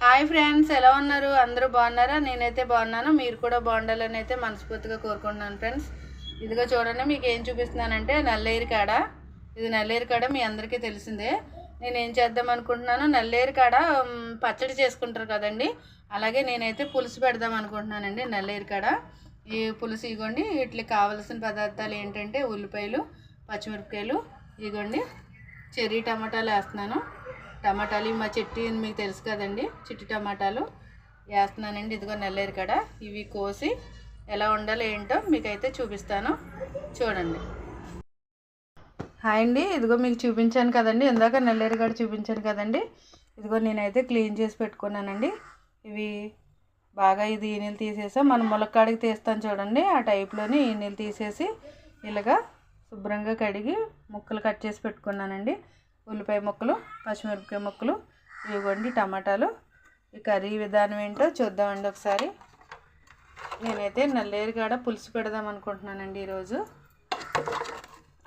Hi friends ఎలా ఉన్నారు? అందరూ బాగున్నారా? నేనైతే బాగున్నాను. మీరు కూడా బాగుండాలని అయితే మనస్ఫూర్తిగా కోరుకుంటున్నాను ఫ్రెండ్స్. ఇదిగో చూడండి మీకు ఏం చూపిస్తున్నానంటే నల్లేరు కాడ. ఇది నల్లేరు కాడ మీ అందరికీ తెలిసిందే. నేను ఏం చేద్దాం అనుకుంటున్నాను నల్లేరు కాడ పచ్చడి చేసుకుంటారు కదండి. అలాగే నేనైతే పులుసు పెడదాం అనుకుంటున్నానండి నల్లేరు కాడ. ఈ పులుసు ఇగోండి వీటికి కావలసిన పదార్థాలు ఏంటంటే ఉల్లిపాయలు పచ్చిమిరపకాయలు ఇగోండి చెర్రీ టమాటాలు వేస్తున్నాను. టమాటాలు మా చెట్టు మీకు తెలుసు కదండి చిట్టి టమాటాలు వేస్తున్నానండి. ఇదిగో నల్లేరు కాడ. ఇవి కోసి ఎలా ఉండాలో ఏంటో మీకైతే చూపిస్తాను. చూడండి. హాయ్ అండి. ఇదిగో మీకు చూపించాను కదండి. ఇందాక నల్లేరు కాడ చూపించాను కదండి. ఇదిగో నేనైతే క్లీన్ చేసి పెట్టుకున్నానండి. ఇవి బాగా ఇది ఈనెలు తీసేసా. మనం ములక్కాడికి తీస్తాను చూడండి. ఆ టైప్లోనే ఈనెలు తీసేసి ఇలాగా శుభ్రంగా కడిగి ముక్కలు కట్ చేసి పెట్టుకున్నానండి. ఉల్లిపాయ ముక్కలు పచ్చిమిరపకాయ ముక్కలు ఇవ్వండి టమాటాలు. ఈ కర్రీ విధానం ఏంటో చూద్దామండి ఒకసారి. నేనైతే నల్లేరుగాడ పులుసు పెడదాం అనుకుంటున్నానండి ఈరోజు.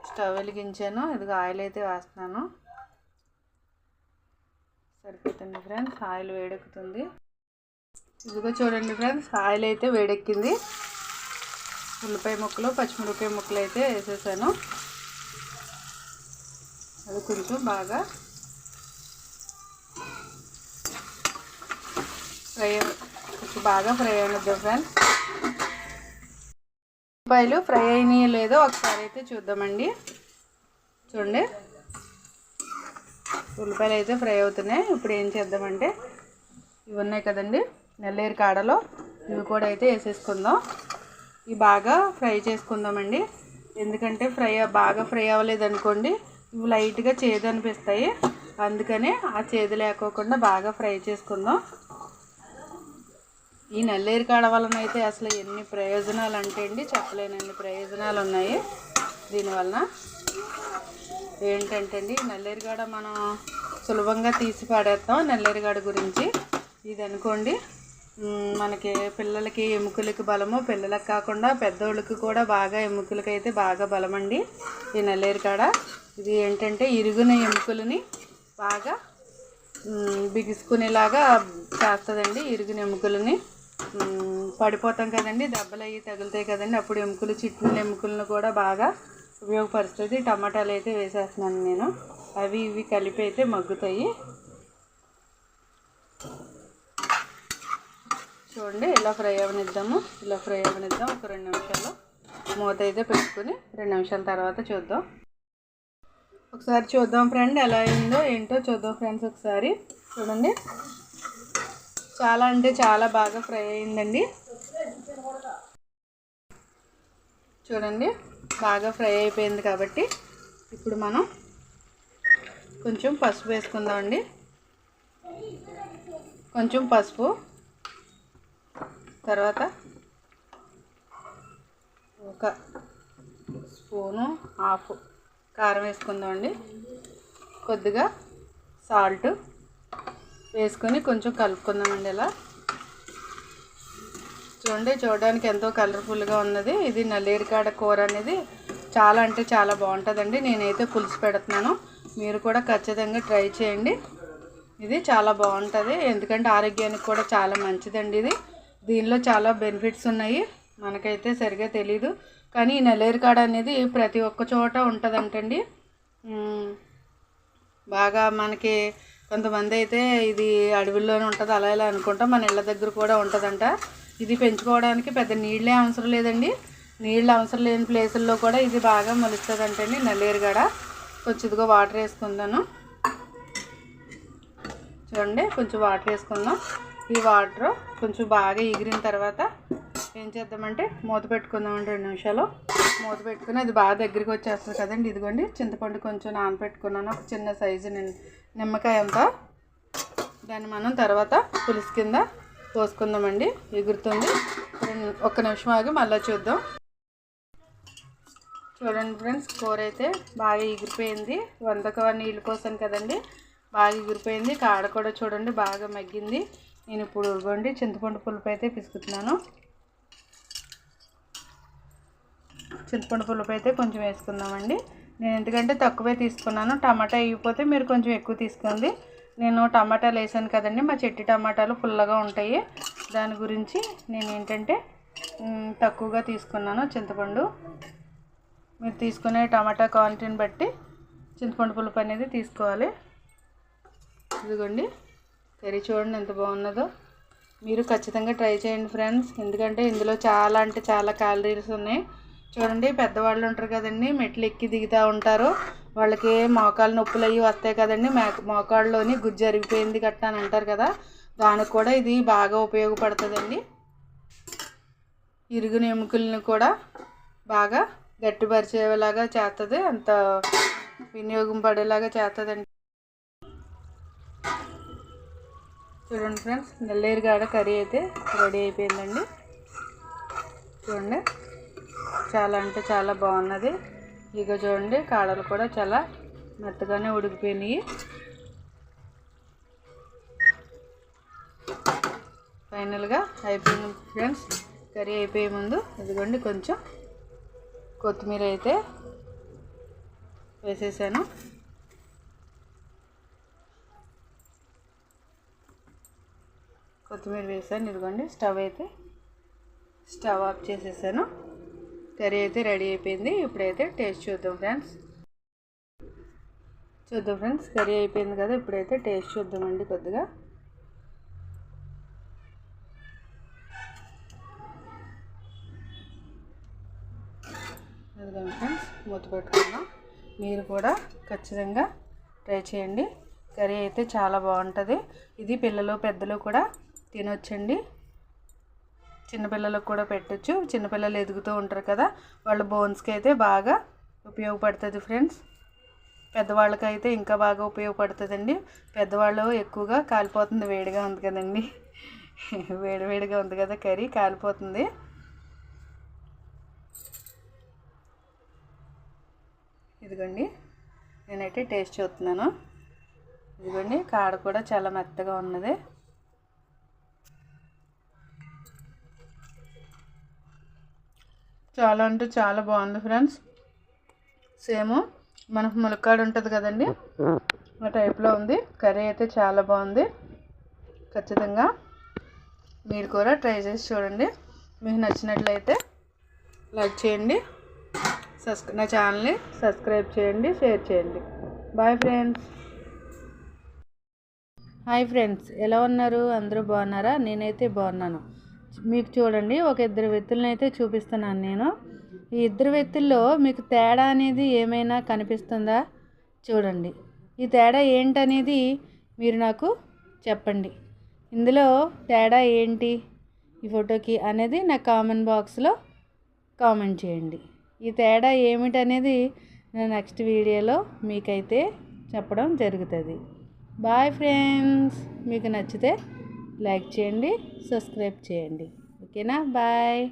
స్టవ్ వెలిగించాను ఇదిగో ఆయిల్ అయితే వేస్తున్నాను. సరిపోతుంది ఫ్రెండ్స్ ఆయిల్ వేడెక్కుతుంది. ఇదిగో చూడండి ఫ్రెండ్స్ ఆయిల్ అయితే వేడెక్కింది. ఉల్లిపాయ ముక్కలు పచ్చిమిరపకాయ ముక్కలు అయితే వేసేసాను. అది కొంచెం బాగా ఫ్రై బాగా ఫ్రై అయినద్దు ఫ్రెండ్స్ ఉల్లిపాయలు ఫ్రై అయినాయో లేదో ఒకసారి అయితే చూద్దామండి. చూడండి. ఉల్లిపాయలు అయితే ఫ్రై అవుతున్నాయి. ఇప్పుడు ఏం చేద్దామంటే ఇవి ఉన్నాయి కదండి నల్లేరు కాడలో. ఇవి కూడా అయితే వేసేసుకుందాం. ఇవి బాగా ఫ్రై చేసుకుందామండి. ఎందుకంటే ఫ్రై బాగా ఫ్రై అవ్వలేదు అనుకోండి ఇవి లైట్గా చేదు అనిపిస్తాయి అందుకనే ఆ చేదు లేకోకుండా బాగా ఫ్రై చేసుకుందాం. ఈ నల్లేరు కాడ వలన అయితే అసలు ఎన్ని ప్రయోజనాలు అంటే అండి చెప్పలేనన్ని ప్రయోజనాలు ఉన్నాయి దీనివలన ఏంటంటే అండి నల్లేరుగాడ మనం సులభంగా తీసి పాడేస్తాం. నల్లేరుగాడ గురించి ఇది అనుకోండి మనకి పిల్లలకి ఎముకలకి బలము పిల్లలకు కాకుండా పెద్దోళ్ళకి కూడా బాగా ఎముకలకి అయితే బాగా బలమండి ఈ నల్లేరు కాడ. ఇది ఏంటంటే ఇరుగున ఎముకలని బాగా బిగుసుకునేలాగా చేస్తుందండి ఇరుగున ఎముకలని. పడిపోతాం కదండి దెబ్బలు అవి తగులుతాయి కదండి అప్పుడు ఎముకలు చిట్టిన ఎముకలను కూడా బాగా ఉపయోగపరుస్తుంది. టమాటాలు అయితే వేసేస్తున్నాను నేను. అవి ఇవి కలిపి అయితే మగ్గుతాయి. చూడండి ఇలా ఫ్రై అవనిద్దాము. ఇలా ఫ్రై అవనిద్దాం ఒక రెండు నిమిషాలు. మూత అయితే పెట్టుకుని రెండు నిమిషాల తర్వాత చూద్దాం. ఒకసారి చూద్దాం ఫ్రెండ్ ఎలా అయిందో ఏంటో చూద్దాం ఫ్రెండ్స్ ఒకసారి. చూడండి. చాలా అంటే చాలా బాగా ఫ్రై అయిందండి. చూడండి బాగా ఫ్రై అయిపోయింది కాబట్టి ఇప్పుడు మనం కొంచెం పసుపు వేసుకుందామండి. కొంచెం పసుపు. తర్వాత ఒక స్పూను హాఫ్ కారం వేసుకుందామండి కొద్దిగా సాల్ట్ వేసుకొని కొంచెం కలుపుకుందామండి ఇలా. చూడండి చూడడానికి ఎంతో కలర్ఫుల్గా ఉన్నది. ఇది నల్లేరికాడ కూర అనేది చాలా అంటే చాలా బాగుంటుందండి. నేనైతే పులుసు పెడుతున్నాను. మీరు కూడా ఖచ్చితంగా ట్రై చేయండి. ఇది చాలా బాగుంటుంది. ఎందుకంటే ఆరోగ్యానికి కూడా చాలా మంచిదండి ఇది. దీనిలో చాలా బెనిఫిట్స్ ఉన్నాయి. మనకైతే సరిగా తెలీదు. కానీ ఈ నల్లేరికాడ అనేది ప్రతి ఒక్క చోట ఉంటుందంటండి. బాగా మనకి కొంతమంది అయితే ఇది అడవుల్లోనే ఉంటుంది అలా ఇలా అనుకుంటాం మన ఇళ్ళ దగ్గర కూడా ఉంటుందంట. ఇది పెంచుకోవడానికి పెద్ద నీళ్ళే అవసరం లేదండి. నీళ్ళు అవసరం లేని ప్లేసుల్లో కూడా ఇది బాగా మొలుస్తుంది అంటండి నల్లేరుగడ కాడ కొంచెంగా వాటర్ వేసుకుందాను. చూడండి కొంచెం వాటర్ వేసుకుందాం. ఈ వాటర్ కొంచెం బాగా ఎగిరిన తర్వాత ఏం చేద్దామంటే మూత పెట్టుకుందామండి రెండు నిమిషాలు. మూత పెట్టుకుని అది బాగా దగ్గరికి వచ్చేస్తుంది కదండి. ఇదిగోండి చింతపండు కొంచెం నానబెట్టుకున్నాను ఒక చిన్న సైజు నిమ్మకాయ అంతా దాన్ని మనం తర్వాత పులుసు కింద పోసుకుందామండి. ఎగురుతుంది. రెండు- ఒక్క నిమిషం ఆగి మళ్ళీ చూద్దాం. చూడండి ఫ్రెండ్స్ కూర అయితే బాగా ఎగిరిపోయింది. వందక నీళ్ళు పోసాను కదండి. బాగా ఎగిరిపోయింది. కాడ కూడా చూడండి బాగా మగ్గింది. నేను ఇప్పుడు ఇవ్వండి చింతపండు పులుపు అయితే పిసుకుతున్నాను. చింతపండు పులుపు అయితే కొంచెం వేసుకుందామండి. నేను ఎందుకంటే తక్కువే తీసుకున్నాను. టమాటా అయిపోతే మీరు కొంచెం ఎక్కువ తీసుకోండి. నేను టమాటాలు వేసాను కదండి. మా చెట్టి టమాటాలు ఫుల్గా ఉంటాయి. దాని గురించి నేను ఏంటంటే తక్కువగా తీసుకున్నాను చింతపండు. మీరు తీసుకునే టమాటా క్వాంటిటీని బట్టి చింతపండు పులుపు అనేది తీసుకోవాలి. ఇదిగోండి. కర్రీ చూడండి ఎంత బాగున్నదో. మీరు ఖచ్చితంగా ట్రై చేయండి ఫ్రెండ్స్. ఎందుకంటే ఇందులో చాలా అంటే చాలా క్యాలరీస్ ఉన్నాయి. చూడండి పెద్దవాళ్ళు ఉంటారు కదండి మెట్లు ఎక్కి దిగుతూ ఉంటారు. వాళ్ళకి మోకాలు నొప్పులు అవి వస్తాయి కదండి. మోకాళ్ళలోని గుజ్జు అరిగిపోయింది గట్టా అని అంటారు కదా దానికి కూడా ఇది బాగా ఉపయోగపడుతుందండి. ఇరుగు ఎముకల్ని కూడా బాగా గట్టిపరిచేలాగా చేస్తుంది అంత వినియోగం పడేలాగా చేస్తుందండి చూడండి ఫ్రెండ్స్ నెల్లేరుగాడ కర్రీ అయితే రెడీ అయిపోయిందండి. చూడండి చాలా అంటే చాలా బాగున్నది. ఇక చూడండి కాడలు కూడా చాలా మెత్తగానే ఉడికిపోయినాయి. ఫైనల్గా అయిపోయింది ఫ్రెండ్స్ కర్రీ అయిపోయే ముందు ఇదిగోండి కొంచెం కొత్తిమీర అయితే వేసేసాను. కొత్తిమీర వేసాను ఇదిగోండి స్టవ్ అయితే స్టవ్ ఆఫ్ చేసేసాను. కర్రీ అయితే రెడీ అయిపోయింది. ఇప్పుడైతే టేస్ట్ చూద్దాం ఫ్రెండ్స్. చూద్దాం ఫ్రెండ్స్ కర్రీ అయిపోయింది కదా ఇప్పుడైతే టేస్ట్ చూద్దామండి కొద్దిగా. అదిగోండి ఫ్రెండ్స్ మూత పెట్టుకుందాం మీరు కూడా ఖచ్చితంగా ట్రై చేయండి. కర్రీ అయితే చాలా బాగుంటుంది. ఇది పిల్లలు పెద్దలు కూడా తినొచ్చండి. చిన్నపిల్లలకు కూడా పెట్టచ్చు. చిన్నపిల్లలు ఎదుగుతూ ఉంటారు కదా వాళ్ళ బోన్స్కి అయితే బాగా ఉపయోగపడుతుంది ఫ్రెండ్స్ పెద్దవాళ్ళకైతే ఇంకా బాగా ఉపయోగపడుతుందండి. పెద్దవాళ్ళు ఎక్కువగా కాలిపోతుంది వేడిగా ఉంది కదండి. వేడివేడిగా ఉంది కదా కర్రీ కాలిపోతుంది. ఇదిగోండి నేనైతే టేస్ట్ చూస్తున్నాను. ఇదిగోండి కాడ కూడా చాలా మెత్తగా ఉన్నది. చాలా అంటే చాలా బాగుంది ఫ్రెండ్స్. సేమ్ మనకు ములక్కాడు ఉంటుంది కదండి. ఆ టైప్లో ఉంది. కర్రీ అయితే చాలా బాగుంది. ఖచ్చితంగా మీరు కూడా ట్రై చేసి చూడండి. మీకు నచ్చినట్లయితే లైక్ చేయండి. సబ్స్క్రై నా ఛానల్ని సబ్స్క్రైబ్ చేయండి షేర్ చేయండి. Bye friends. Hi friends. ఎలా ఉన్నారు? అందరూ బాగున్నారా? నేనైతే బాగున్నాను. మీకు చూడండి ఒక ఇద్దరు వ్యక్తులను అయితే చూపిస్తున్నాను నేను. ఈ ఇద్దరు వ్యక్తుల్లో మీకు తేడా అనేది ఏమైనా కనిపిస్తుందా? చూడండి. ఈ తేడా ఏంటనేది మీరు నాకు చెప్పండి. ఇందులో తేడా ఏంటి? ఈ ఫోటోకి అనేది నా కామెంట్ బాక్స్లో కామెంట్ చేయండి. ఈ తేడా ఏమిటనేది నా నెక్స్ట్ వీడియోలో మీకైతే చెప్పడం జరుగుతుంది. బాయ్ ఫ్రెండ్స్ మీకు నచ్చితే లైక్ చేయండి సబ్స్క్రైబ్ చేయండి. ఓకేనా? బాయ్.